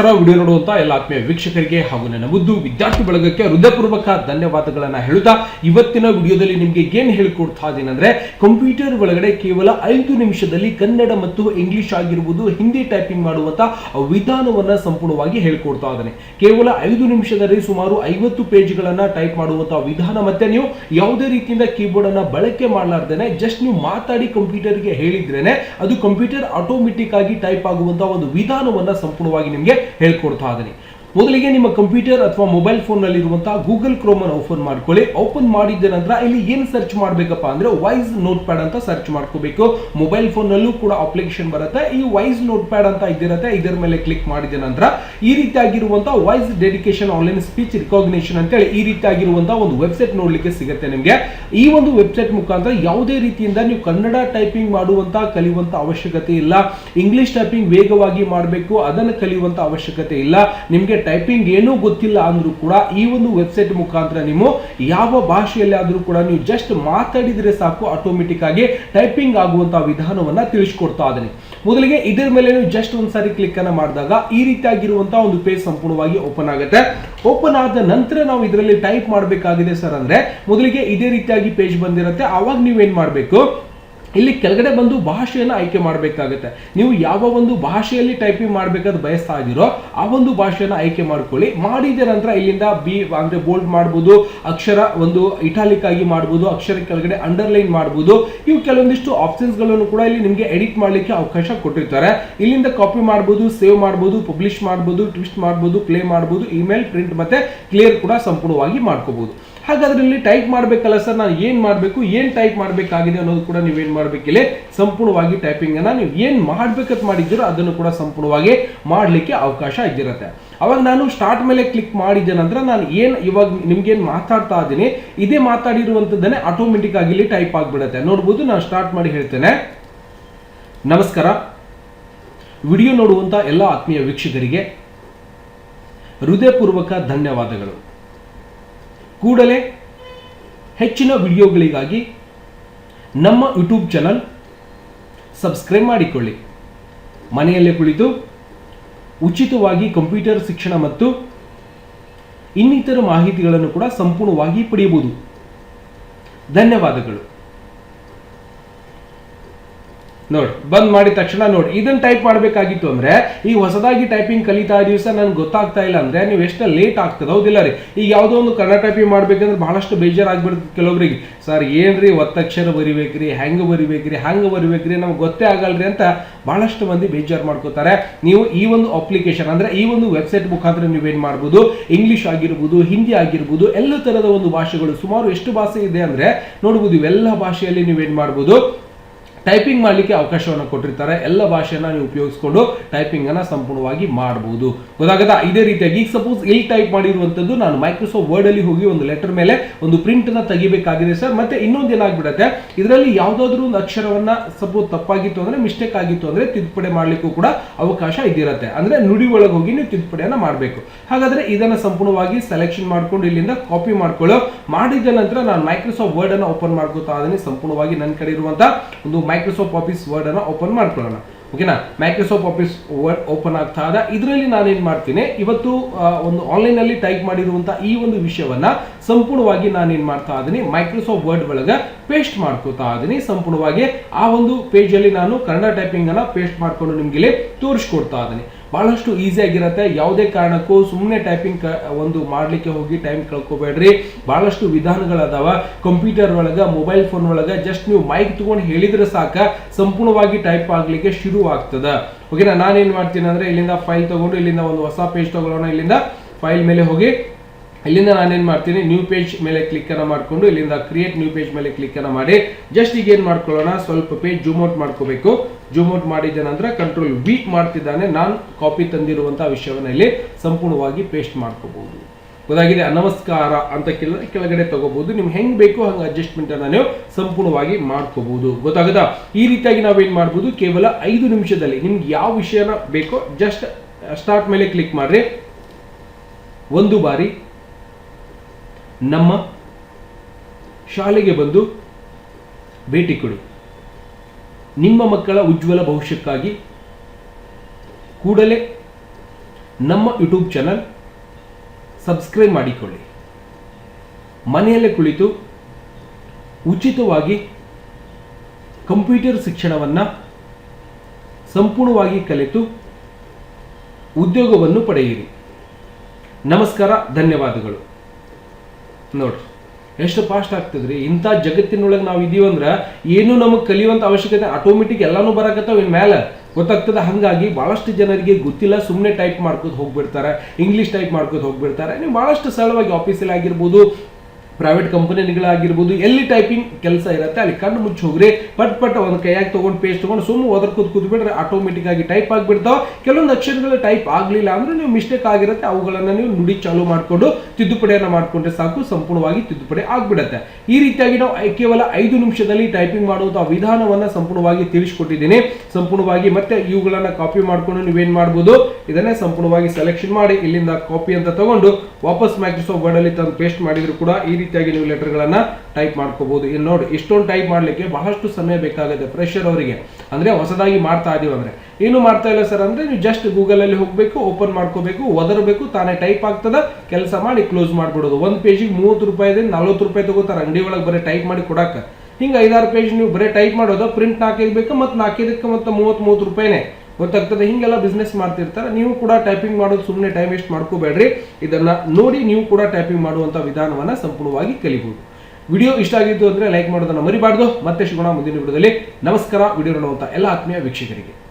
ನಮಸ್ಕಾರ, ವಿಡಿಯೋ ನೋಡುವಂತ ಎಲ್ಲ ಆತ್ಮೀಯ ವೀಕ್ಷಕರಿಗೆ ಹಾಗೂ ನನ್ನ ಮುದ್ದು ವಿದ್ಯಾರ್ಥಿ ಬಳಗಕ್ಕೆ ಹೃದಯಪೂರ್ವಕ ಧನ್ಯವಾದಗಳನ್ನ ಹೇಳುತ್ತಾ ಇವತ್ತಿನ ವಿಡಿಯೋದಲ್ಲಿ ನಿಮಗೆ ಏನು ಹೇಳ್ಕೊಡ್ತಾ ಇದ್ದೀನಿ ಅಂದ್ರೆ ಕಂಪ್ಯೂಟರ್ ಒಳಗಡೆ ಕೇವಲ ಐದು ನಿಮಿಷದಲ್ಲಿ ಕನ್ನಡ ಮತ್ತು ಇಂಗ್ಲಿಷ್ ಆಗಿರ್ಬೋದು ಹಿಂದಿ ಟೈಪಿಂಗ್ ಮಾಡುವಂತ ವಿಧಾನವನ್ನ ಸಂಪೂರ್ಣವಾಗಿ ಹೇಳ್ಕೊಡ್ತಾ ಇದ್ದಾನೆ ಕೇವಲ ಐದು ನಿಮಿಷದಲ್ಲಿ ಸುಮಾರು ಐವತ್ತು ಪೇಜ್ಗಳನ್ನ ಟೈಪ್ ಮಾಡುವಂತಹ ವಿಧಾನ ಮತ್ತೆ ನೀವು ಯಾವುದೇ ರೀತಿಯಿಂದ ಕೀಬೋರ್ಡ್ ಅನ್ನ ಬಳಕೆ ಮಾಡಲಾರ್ದೇನೆ ಜಸ್ಟ್ ನೀವು ಮಾತಾಡಿ ಕಂಪ್ಯೂಟರ್ಗೆ ಹೇಳಿದ್ರೇನೆ ಅದು ಕಂಪ್ಯೂಟರ್ ಆಟೋಮೆಟಿಕ್ ಆಗಿ ಟೈಪ್ ಆಗುವಂತಹ ಒಂದು ವಿಧಾನವನ್ನ ಸಂಪೂರ್ಣವಾಗಿ ನಿಮಗೆ ಹೇಳ್ಕೊಡ್ತಾ ಇದ್ದೀನಿ ಮೊದಲಿಗೆ ನಿಮ್ಮ ಕಂಪ್ಯೂಟರ್ ಅಥವಾ ಮೊಬೈಲ್ ಫೋನ್ನಲ್ಲಿ ಇರುವಂತಹ ಗೂಗಲ್ ಕ್ರೋಮ್ ಅನ್ನು ಓಪನ್ ಮಾಡ್ಕೊಳ್ಳಿ. ಓಪನ್ ಮಾಡಿದ ನಂತರ ಇಲ್ಲಿ ಏನು ಸರ್ಚ್ ಮಾಡಬೇಕಪ್ಪ ಅಂದ್ರೆ ವೈಸ್ ನೋಟ್ ಪ್ಯಾಡ್ ಅಂತ ಸರ್ಚ್ ಮಾಡ್ಕೋಬೇಕು. ಮೊಬೈಲ್ ಫೋನ್ ನಲ್ಲೂ ಕೂಡ ಅಪ್ಲಿಕೇಶನ್ ಬರುತ್ತೆ. ಈ ವೈಸ್ ನೋಟ್ ಪ್ಯಾಡ್ ಅಂತ ಇದಿರುತ್ತೆ. ಇದರ ಮೇಲೆ ಕ್ಲಿಕ್ ಮಾಡಿದ ನಂತರ ಈ ರೀತಿಯಾಗಿರುವಂತಹ voice dedication online speech recognition ಅಂತೇಳಿ ಈ ರೀತಿಯಾಗಿರುವಂತಹ ಒಂದು ವೆಬ್ಸೈಟ್ ನೋಡಲಿಕ್ಕೆ ಸಿಗುತ್ತೆ ನಿಮಗೆ. ಈ ಒಂದು ವೆಬ್ಸೈಟ್ ಮುಖಾಂತರ ಯಾವುದೇ ರೀತಿಯಿಂದ ನೀವು ಕನ್ನಡ ಟೈಪಿಂಗ್ ಮಾಡುವಂತಹ ಕಲಿಯುವಂತ ಅವಶ್ಯಕತೆ ಇಲ್ಲ. ಇಂಗ್ಲಿಷ್ ಟೈಪಿಂಗ್ ವೇಗವಾಗಿ ಮಾಡಬೇಕು. ಅದನ್ನು ಕಲಿಯುವಂತ ಅವಶ್ಯಕತೆ ಇಲ್ಲ. ನಿಮಗೆ ಟೈಪಿಂಗ್ ಏನೂ ಗೊತ್ತಿಲ್ಲ ಅಂದ್ರೂ ಕೂಡ ಈ ಒಂದು ವೆಬ್ಸೈಟ್ ಮುಖಾಂತರ ನೀವು ಯಾವ ಭಾಷೆಯಲ್ಲಿ ಆದರೂ ಕೂಡ ನೀವು ಜಸ್ಟ್ ಮಾತಾಡಿದ್ರೆ ಸಾಕು ಆಟೋಮೆಟಿಕ್ ಆಗಿ ಟೈಪಿಂಗ್ ಆಗುವಂತಹ ವಿಧಾನವನ್ನ ತಿಳಿಸ್ಕೊಡ್ತಾ ಇದ್ದೀನಿ. ಮೊದಲಿಗೆ ಇದರ ಮೇಲೆ ನೀವು ಜಸ್ಟ್ ಒಂದ್ಸಾರಿ ಕ್ಲಿಕ್ ಅನ್ನ ಮಾಡಿದಾಗ ಈ ರೀತಿಯಾಗಿರುವಂತಹ ಒಂದು ಪೇಜ್ ಸಂಪೂರ್ಣವಾಗಿ ಓಪನ್ ಆಗುತ್ತೆ. ಓಪನ್ ಆದ ನಂತರ ನಾವು ಇದರಲ್ಲಿ ಟೈಪ್ ಮಾಡಬೇಕಾಗಿದೆ ಸರ್ ಅಂದ್ರೆ ಮೊದಲಿಗೆ ಇದೇ ರೀತಿಯಾಗಿ ಪೇಜ್ ಬಂದಿರುತ್ತೆ. ಅವಾಗ ನೀವೇನ್ ಮಾಡಬೇಕು? ಇಲ್ಲಿ ಕೆಳಗಡೆ ಬಂದು ಭಾಷೆಯನ್ನು ಆಯ್ಕೆ ಮಾಡಬೇಕಾಗುತ್ತೆ. ನೀವು ಯಾವ ಒಂದು ಭಾಷೆಯಲ್ಲಿ ಟೈಪಿಂಗ್ ಮಾಡಬೇಕಾದ ಬಯಸ್ತಾ ಇದ್ದೀರೋ ಆ ಒಂದು ಭಾಷೆಯನ್ನು ಆಯ್ಕೆ ಮಾಡ್ಕೊಳ್ಳಿ. ಮಾಡಿದ ನಂತರ ಇಲ್ಲಿಂದ ಬಿ ಅಂದರೆ ಬೋಲ್ಡ್ ಮಾಡ್ಬೋದು, ಅಕ್ಷರ ಒಂದು ಇಟಾಲಿಕ್ ಆಗಿ ಮಾಡ್ಬೋದು, ಅಕ್ಷರ ಕೆಳಗಡೆ ಅಂಡರ್ಲೈನ್ ಮಾಡ್ಬೋದು. ಇವು ಕೆಲವೊಂದಿಷ್ಟು ಆಪ್ಷನ್ಸ್ಗಳನ್ನು ಕೂಡ ಇಲ್ಲಿ ನಿಮಗೆ ಎಡಿಟ್ ಮಾಡಲಿಕ್ಕೆ ಅವಕಾಶ ಕೊಟ್ಟಿರ್ತಾರೆ. ಇಲ್ಲಿಂದ ಕಾಪಿ ಮಾಡ್ಬೋದು ಸೇವ್ ಮಾಡ್ಬೋದು ಪಬ್ಲಿಷ್ ಮಾಡ್ಬೋದು ಟ್ವಿಸ್ಟ್ ಮಾಡ್ಬೋದು ಪ್ಲೇ ಮಾಡ್ಬೋದು ಇಮೇಲ್ ಪ್ರಿಂಟ್ ಮತ್ತೆ ಕ್ಲಿಯರ್ ಕೂಡ ಸಂಪೂರ್ಣವಾಗಿ ಮಾಡ್ಕೋಬಹುದು ಹಾಗಾದ್ರೆ ಇಲ್ಲಿ ಟೈಪ್ ಮಾಡಬೇಕಲ್ಲ ಸರ್ ನಾನು ಏನು ಮಾಡಬೇಕು, ಏನು ಟೈಪ್ ಮಾಡಬೇಕಾಗಿದೆ ಅನ್ನೋದು ಕೂಡ ನೀವೇನು ಮಾಡಬೇಕಿಲ್ಲ? ಸಂಪೂರ್ಣವಾಗಿ ಟೈಪಿಂಗ್ ಅನ್ನ ನೀವು ಏನು ಮಾಡ್ಬೇಕಂತ ಮಾಡಿದ್ದೀರೋ ಅದನ್ನು ಕೂಡ ಸಂಪೂರ್ಣವಾಗಿ ಮಾಡಲಿಕ್ಕೆ ಅವಕಾಶ ಇದ್ದಿರುತ್ತೆ. ಅವಾಗ ನಾನು ಸ್ಟಾರ್ಟ್ ಮೇಲೆ ಕ್ಲಿಕ್ ಮಾಡಿದ ನಂತರ ನಾನು ಏನು ಇವಾಗ ನಿಮ್ಗೇನು ಮಾತಾಡ್ತಾ ಇದ್ದೀನಿ, ಇದೇ ಮಾತಾಡಿರುವಂಥದ್ದನ್ನೇ ಆಟೋಮೆಟಿಕ್ ಆಗಿ ಇಲ್ಲಿ ಟೈಪ್ ಆಗಿಬಿಡುತ್ತೆ. ನೋಡ್ಬೋದು, ನಾನು ಸ್ಟಾರ್ಟ್ ಮಾಡಿ ಹೇಳ್ತೇನೆ. ನಮಸ್ಕಾರ. ವಿಡಿಯೋ ನೋಡುವಂತ ಎಲ್ಲ ಆತ್ಮೀಯ ವೀಕ್ಷಕರಿಗೆ ಹೃದಯಪೂರ್ವಕ ಧನ್ಯವಾದಗಳು. ಕೂಡಲೇ ಹೆಚ್ಚಿನ ವಿಡಿಯೋಗಳಿಗಾಗಿ ನಮ್ಮ ಯೂಟ್ಯೂಬ್ ಚಾನಲ್ ಸಬ್ಸ್ಕ್ರೈಬ್ ಮಾಡಿಕೊಳ್ಳಿ. ಮನೆಯಲ್ಲೇ ಕುಳಿತು ಉಚಿತವಾಗಿ ಕಂಪ್ಯೂಟರ್ ಶಿಕ್ಷಣ ಮತ್ತು ಇನ್ನಿತರ ಮಾಹಿತಿಗಳನ್ನು ಕೂಡ ಸಂಪೂರ್ಣವಾಗಿ ಪಡೆಯಬಹುದು. ಧನ್ಯವಾದಗಳು. ನೋಡಿ, ಬಂದ್ ಮಾಡಿದ ತಕ್ಷಣ ನೋಡಿ ಇದನ್ನ ಟೈಪ್ ಮಾಡಬೇಕಾಗಿತ್ತು ಅಂದ್ರೆ, ಈ ಹೊಸದಾಗಿ ಟೈಪಿಂಗ್ ಕಲಿತಾ ಇದೀವಿ ಸರ್, ನನ್ಗೆ ಗೊತ್ತಾಗ್ತಾ ಇಲ್ಲ ಅಂದ್ರೆ ನೀವು ಎಷ್ಟು ಲೇಟ್ ಆಗ್ತದೆ, ಹೌದಿಲ್ಲ ರೀ. ಈಗ ಯಾವುದೋ ಒಂದು ಕನ್ನಡ ಟೈಪಿಂಗ್ ಮಾಡ್ಬೇಕಂದ್ರೆ ಬಹಳಷ್ಟು ಬೇಜಾರಾಗ್ಬಿಡ್ತದೆ ಕೆಲವೊಬ್ರಿಗೆ ಸರ್, ಏನ್ರಿ ಒತ್ತಕ್ಷರ ಬರಿಬೇಕ್ರಿ, ಹೆಂಗ್ ಬರಿಬೇಕ್ರಿ ಹ್ಯಾಂಗ್ ಬರಿಬೇಕ್ರಿ, ನಮ್ಗೆ ಗೊತ್ತೇ ಆಗಲ್ರಿ ಅಂತ ಬಹಳಷ್ಟು ಮಂದಿ ಬೇಜಾರು ಮಾಡ್ಕೋತಾರೆ. ನೀವು ಈ ಒಂದು ಅಪ್ಲಿಕೇಶನ್ ಅಂದ್ರೆ ಈ ಒಂದು ವೆಬ್ಸೈಟ್ ಮುಖಾಂತರ ನೀವೇನ್ ಮಾಡ್ಬೋದು ಇಂಗ್ಲಿಷ್ ಆಗಿರ್ಬೋದು ಹಿಂದಿ ಆಗಿರ್ಬೋದು, ಎಲ್ಲ ತರದ ಒಂದು ಭಾಷೆಗಳು, ಸುಮಾರು ಎಷ್ಟು ಭಾಷೆ ಇದೆ ಅಂದ್ರೆ, ನೋಡ್ಬೋದು ಇವೆಲ್ಲ ಭಾಷೆಯಲ್ಲಿ ನೀವೇನ್ ಮಾಡ್ಬೋದು ಟೈಪಿಂಗ್ ಮಾಡಲಿಕ್ಕೆ ಅವಕಾಶವನ್ನು ಕೊಟ್ಟಿರ್ತಾರೆ. ಎಲ್ಲ ಭಾಷೆಯನ್ನು ನೀವು ಉಪಯೋಗಿಸ್ಕೊಂಡು ಟೈಪಿಂಗ್ ಅನ್ನ ಸಂಪೂರ್ಣವಾಗಿ ಮಾಡಬಹುದು ಗೊತ್ತಾಗದ ಇದೇ ರೀತಿಯಾಗಿ ಈಗ ಸಪೋಸ್ ಇಲ್ಲಿ ಟೈಪ್ ಮಾಡಿರುವಂಥದ್ದು ನಾನು ಮೈಕ್ರೋಸಾಫ್ಟ್ ವರ್ಡ್ ಅಲ್ಲಿ ಹೋಗಿ ಒಂದು ಲೆಟರ್ ಮೇಲೆ ಒಂದು ಪ್ರಿಂಟನ್ನು ತೆಗಿಬೇಕಾಗಿದೆ ಸರ್ ಮತ್ತೆ ಇನ್ನೊಂದು ಏನಾಗ್ಬಿಡುತ್ತೆ? ಇದರಲ್ಲಿ ಯಾವುದಾದ್ರೂ ಒಂದು ಅಕ್ಷರವನ್ನ ಸಪೋಸ್ ತಪ್ಪಾಗಿತ್ತು ಅಂದ್ರೆ ಮಿಸ್ಟೇಕ್ ಆಗಿತ್ತು ಅಂದ್ರೆ ತಿದ್ದುಪಡಿ ಮಾಡಲಿಕ್ಕೂ ಕೂಡ ಅವಕಾಶ ಇದಿರುತ್ತೆ ಅಂದ್ರೆ ನುಡಿ ಒಳಗೆ ಹೋಗಿ ನೀವು ತಿದ್ದುಪಡಿಯನ್ನ ಮಾಡಬೇಕು. ಹಾಗಾದ್ರೆ ಇದನ್ನ ಸಂಪೂರ್ಣವಾಗಿ ಸೆಲೆಕ್ಷನ್ ಮಾಡ್ಕೊಂಡು ಇಲ್ಲಿಂದ ಕಾಪಿ ಮಾಡ್ಕೊಳ್ಳೋ ಮಾಡಿದ ನಂತರ ನಾನು ಮೈಕ್ರೋಸಾಫ್ಟ್ ವರ್ಡ್ ಅನ್ನ ಓಪನ್ ಮಾಡ್ಕೋತಾ ಅದನ್ನೇ ಸಂಪೂರ್ಣವಾಗಿ ನನ್ನ ಕಡೆ ಇರುವಂತ ಒಂದು ಮೈಕ್ರೋಸಾಫ್ಟ್ ಆಫೀಸ್ ವರ್ಡ್ ಅನ್ನ ಓಪನ್ ಮಾಡ್ಕೊಳ್ಳೋಣ. ಓಕೆನಾ ಮೈಕ್ರೋಸಾಫ್ಟ್ ಆಫೀಸ್ ವರ್ಡ್ ಓಪನ್ ಆಗ್ತಾ ಇದೆ. ಇದರಲ್ಲಿ ನಾನೇನು ಮಾಡ್ತೀನಿ? ಇವತ್ತು ಒಂದು ಆನ್ಲೈನ್ ಅಲ್ಲಿ ಟೈಪ್ ಮಾಡಿರುವಂಥ ಈ ಒಂದು ವಿಷಯವನ್ನ ಸಂಪೂರ್ಣವಾಗಿ ನಾನೇನು ಮಾಡ್ತಾ ಇದ್ದೀನಿ ಮೈಕ್ರೋಸಾಫ್ಟ್ ವರ್ಡ್ ಒಳಗೆ ಪೇಸ್ಟ್ ಮಾಡ್ಕೋತಾ ಇದೀನಿ. ಸಂಪೂರ್ಣವಾಗಿ ಆ ಒಂದು ಪೇಜಲ್ಲಿ ನಾನು ಕನ್ನಡ ಟೈಪಿಂಗ್ ಅನ್ನ ಪೇಸ್ಟ್ ಮಾಡ್ಕೊಂಡು ನಿಮಗೆ ತೋರಿಸ್ಕೊಡ್ತಾ ಇದೀನಿ. ಬಹಳಷ್ಟು ಈಸಿಯಾಗಿರುತ್ತೆ ಯಾವುದೇ ಕಾರಣಕ್ಕೂ ಸುಮ್ಮನೆ ಟೈಪಿಂಗ್ ಒಂದು ಮಾಡಲಿಕ್ಕೆ ಹೋಗಿ ಟೈಮ್ ಕಳ್ಕೊಬೇಡ್ರಿ. ಬಹಳಷ್ಟು ವಿಧಾನಗಳದಾವ. ಕಂಪ್ಯೂಟರ್ ಒಳಗ ಮೊಬೈಲ್ ಫೋನ್ ಒಳಗ ಜಸ್ಟ್ ನೀವು ಮೈಕ್ ತಗೊಂಡು ಹೇಳಿದ್ರೆ ಸಾಕ, ಸಂಪೂರ್ಣವಾಗಿ ಟೈಪ್ ಆಗಲಿಕ್ಕೆ ಶುರು ಆಗ್ತದೆ. ಓಕೆನಾ ನಾನೇನು ಮಾಡ್ತೀನಿ ಅಂದ್ರೆ ಇಲ್ಲಿಂದ ಫೈಲ್ ತಗೊಂಡು, ಇಲ್ಲಿಂದ ಒಂದು ಹೊಸ ಪೇಜ್ ತಗೊಳ್ಳೋಣ, ಇಲ್ಲಿಂದ ಫೈಲ್ ಮೇಲೆ ಹೋಗಿ ಇಲ್ಲಿಂದ ನಾನೇನು ಮಾಡ್ತೀನಿ ನ್ಯೂ ಪೇಜ್ ಮೇಲೆ ಕ್ಲಿಕ್ ಮಾಡಿಕೊಂಡು, ಇಲ್ಲಿಂದ ಕ್ರಿಯೇಟ್ ನ್ಯೂ ಪೇಜ್ ಮೇಲೆ ಕ್ಲಿಕ್ ಅನ್ನ ಮಾಡಿ ಜಸ್ಟ್ ಈಗ ಏನು ಮಾಡ್ಕೊಳ್ಳೋಣ, ಸ್ವಲ್ಪ ಪೇಜ್ ಜೂಮ್ ಔಟ್ ಮಾಡ್ಕೋಬೇಕು. ಔಟ್ ಮಾಡಿದ ನಂತರ ಕಂಟ್ರೋಲ್ ವಿ ಮಾಡ್ತಿದ್ದಾನೆ. ನಾನು ಕಾಪಿ ತಂದಿರುವಂಥ ವಿಷಯವನ್ನ ಇಲ್ಲಿ ಸಂಪೂರ್ಣವಾಗಿ ಪೇಸ್ಟ್ ಮಾಡ್ಕೋಬಹುದು. ಗೊತ್ತಾಗಿದೆ? ನಮಸ್ಕಾರ ಅಂತ ಕೆಲ ಕೆಳಗಡೆ ತಗೋಬಹುದು. ನಿಮ್ಗೆ ಹೆಂಗ್ ಬೇಕು ಹಂಗೆ ಅಡ್ಜಸ್ಟ್ಮೆಂಟ್ ಅನ್ನ ನೀವು ಸಂಪೂರ್ಣವಾಗಿ ಮಾಡ್ಕೋಬಹುದು. ಗೊತ್ತಾಗದ? ಈ ರೀತಿಯಾಗಿ ನಾವೇನ್ ಮಾಡ್ಬೋದು? ಕೇವಲ ಐದು ನಿಮಿಷದಲ್ಲಿ ನಿಮ್ಗೆ ಯಾವ ವಿಷಯನ ಬೇಕೋ ಜಸ್ಟ್ ಸ್ಟಾರ್ಟ್ ಮೇಲೆ ಕ್ಲಿಕ್ ಮಾಡ್ರಿ. ಒಂದು ಬಾರಿ. ನಮ್ಮ ಶಾಲೆಗೆ ಬಂದು ಭೇಟಿ ಕೊಡಿ. ನಿಮ್ಮ ಮಕ್ಕಳ ಉಜ್ವಲ ಭವಿಷ್ಯಕ್ಕಾಗಿ ಕೂಡಲೇ ನಮ್ಮ ಯೂಟ್ಯೂಬ್ ಚಾನಲ್ ಸಬ್ಸ್ಕ್ರೈಬ್ ಮಾಡಿಕೊಳ್ಳಿ. ಮನೆಯಲ್ಲೇ ಕುಳಿತು ಉಚಿತವಾಗಿ ಕಂಪ್ಯೂಟರ್ ಶಿಕ್ಷಣವನ್ನು ಸಂಪೂರ್ಣವಾಗಿ ಕಲಿತು ಉದ್ಯೋಗವನ್ನು ಪಡೆಯಿರಿ. ನಮಸ್ಕಾರ, ಧನ್ಯವಾದಗಳು. ನೋಡ್ರಿ ಎಷ್ಟು ಫಾಸ್ಟ್ ಆಗ್ತದ್ರಿ? ಇಂಥ ಜಗತ್ತಿನೊಳಗೆ ನಾವು ಇದೀವಂದ್ರೆ ಏನು ನಮಗೆ ಕಲಿಯುವಂಥ ಅವಶ್ಯಕತೆ ಆಟೋಮೆಟಿಕ್ ಎಲ್ಲಾನು ಬರಕತ್ತಾವ ಇನ್ ಮೇಲೆ ಗೊತ್ತಾಗ್ತದೆ? ಹಾಗಾಗಿ ಭಾಳಷ್ಟು ಜನರಿಗೆ ಗೊತ್ತಿಲ್ಲ ಸುಮ್ಮನೆ ಟೈಪ್ ಮಾಡ್ಕೋದು ಹೋಗ್ಬಿಡ್ತಾರೆ ಇಂಗ್ಲೀಷ್ ಟೈಪ್ ಮಾಡ್ಕೋದು ಹೋಗ್ಬಿಡ್ತಾರೆ. ನೀವು ಭಾಳಷ್ಟು ಸರಳವಾಗಿ ಆಫೀಸಲ್ಲಿ ಆಗಿರ್ಬೋದು ಪ್ರೈವೇಟ್ ಕಂಪನಿಗಳಾಗಿರ್ಬೋದು ಎಲ್ಲಿ ಟೈಪಿಂಗ್ ಕೆಲಸ ಇರುತ್ತೆ, ಅಲ್ಲಿ ಕಣ್ಣು ಮುಚ್ಚಿ ಹೋಗ್ರಿ. ಪಟ್ ಪಟ್ ಒಂದು ಕೈಯಾಗಿ ತೊಗೊಂಡು ಪೇಸ್ಟ್ ತೊಗೊಂಡು ಸುಮ್ಮನೆ ಓದರ್ ಕೂತ್ ಕೂತ್ಬಿಟ್ರೆ ಆಟೋಮೆಟಿಕ್ ಆಗಿ ಟೈಪ್ ಆಗಿಬಿಡ್ತಾವ. ಕೆಲವೊಂದು ಅಕ್ಷರಗಳು ಟೈಪ್ ಆಗಲಿಲ್ಲ ಅಂದ್ರೆ ನೀವು ಮಿಸ್ಟೇಕ್ ಆಗಿರುತ್ತೆ, ಅವುಗಳನ್ನು ನೀವು ನುಡಿ ಚಾಲು ಮಾಡಿಕೊಂಡು ತಿದ್ದುಪಡಿಯನ್ನು ಮಾಡಿಕೊಂಡ್ರೆ ಸಾಕು, ಸಂಪೂರ್ಣವಾಗಿ ತಿದ್ದುಪಡಿ ಆಗಿಬಿಡುತ್ತೆ. ಈ ರೀತಿಯಾಗಿ ನಾವು ಕೇವಲ ಐದು ನಿಮಿಷದಲ್ಲಿ ಟೈಪಿಂಗ್ ಮಾಡುವಂತಹ ವಿಧಾನವನ್ನು ಸಂಪೂರ್ಣವಾಗಿ ತಿಳಿಸ್ಕೊಟ್ಟಿದ್ದೀನಿ. ಸಂಪೂರ್ಣವಾಗಿ ಮತ್ತೆ ಇವುಗಳನ್ನು ಕಾಪಿ ಮಾಡ್ಕೊಂಡು ನೀವೇನು ಮಾಡ್ಬೋದು, ಇದನ್ನೇ ಸಂಪೂರ್ಣವಾಗಿ ಸೆಲೆಕ್ಷನ್ ಮಾಡಿ, ಇಲ್ಲಿಂದ ಕಾಪಿ ಅಂತ ತಗೊಂಡು ವಾಪಸ್ ಮೈಕ್ರೋಸಾಫ್ಟ್ ವರ್ಡ್ ಅಲ್ಲಿ ತಂದು ಪೇಸ್ಟ್ ಮಾಡಿದ್ರು ಕೂಡ ಈ ರೀತಿಯಾಗಿ ನೀವು ಲೆಟರ್ಗಳನ್ನು ಟೈಪ್ ಮಾಡ್ಕೋಬಹುದು ಇಲ್ಲಿ ನೋಡಿ, ಇಷ್ಟೊಂದು ಟೈಪ್ ಮಾಡಲಿಕ್ಕೆ ಬಹಳಷ್ಟು ಸಮಯ ಬೇಕಾಗುತ್ತೆ ಫ್ರೆಶರ್ ಅವರಿಗೆ. ಅಂದರೆ ಹೊಸದಾಗಿ ಮಾಡ್ತಾ ಇದೀವಿ ಅಂದರೆ. ಏನು ಮಾಡ್ತಾ ಇಲ್ಲ ಸರ್ ಅಂದ್ರೆ ನೀವು ಜಸ್ಟ್ ಗೂಗಲಲ್ಲಿ ಹೋಗಬೇಕು, ಓಪನ್ ಮಾಡ್ಕೋಬೇಕು, ಒದರಬೇಕು, ತಾನೇ ಟೈಪ್ ಆಗ್ತದ, ಕೆಲಸ ಮಾಡಿ ಕ್ಲೋಸ್ ಮಾಡ್ಬಿಡೋದು. ಒಂದು ಪೇಜಿಗೆ ಮೂವತ್ತು ರೂಪಾಯಿದಿಂದ ನಲ್ವತ್ತು ರೂಪಾಯಿ ತಗೋತಾರೆ. ಅಂಗಡಿ ಒಳಗೆ ಬರೀ ಟೈಪ್ ಮಾಡಿ ಕೊಡಕ್ಕೆ. ಹಿಂಗೆ ಐದಾರು ಪೇಜ್ ನೀವು ಬರೀ ಟೈಪ್ ಮಾಡೋದು, ಪ್ರಿಂಟ್ ನಾಲ್ಕೈದು ಬೇಕು ಮತ್ತು ನಾಲ್ಕೈದಕ್ಕೆ ಮತ್ತು ಮೂವತ್ತು ಮೂವತ್ತು ರೂಪಾಯಿನೇ. ಗೊತ್ತಾಗ್ತದೆ, ಹಿಂಗೆಲ್ಲ ಬಿಸ್ನೆಸ್ ಮಾಡ್ತಿರ್ತಾರೆ, ನೀವು ಕೂಡ ಟೈಪಿಂಗ್ ಮಾಡೋದು ಸುಮ್ಮನೆ ಟೈಮ್ ವೇಸ್ಟ್ ಮಾಡ್ಕೋಬೇಡ್ರಿ. ಇದನ್ನ ನೋಡಿ ನೀವು ಕೂಡ ಟೈಪಿಂಗ್ ಮಾಡುವಂಥ ವಿಧಾನವನ್ನ ಸಂಪೂರ್ಣವಾಗಿ ಕಲಿಬಹುದು ವಿಡಿಯೋ ಇಷ್ಟ ಆಗಿತ್ತು ಅಂದ್ರೆ ಲೈಕ್ ಮಾಡೋದನ್ನ ಮರಿಬಾರ್ದು. ಮತ್ತೆ ಸಿಗೋಣ ಮುಂದಿನ ವಿಡಿಯೋದಲ್ಲಿ ನಮಸ್ಕಾರ. ವಿಡಿಯೋ ನೋಡುವಂಥ ಎಲ್ಲ ಆತ್ಮೀಯ ವೀಕ್ಷಕರಿಗೆ.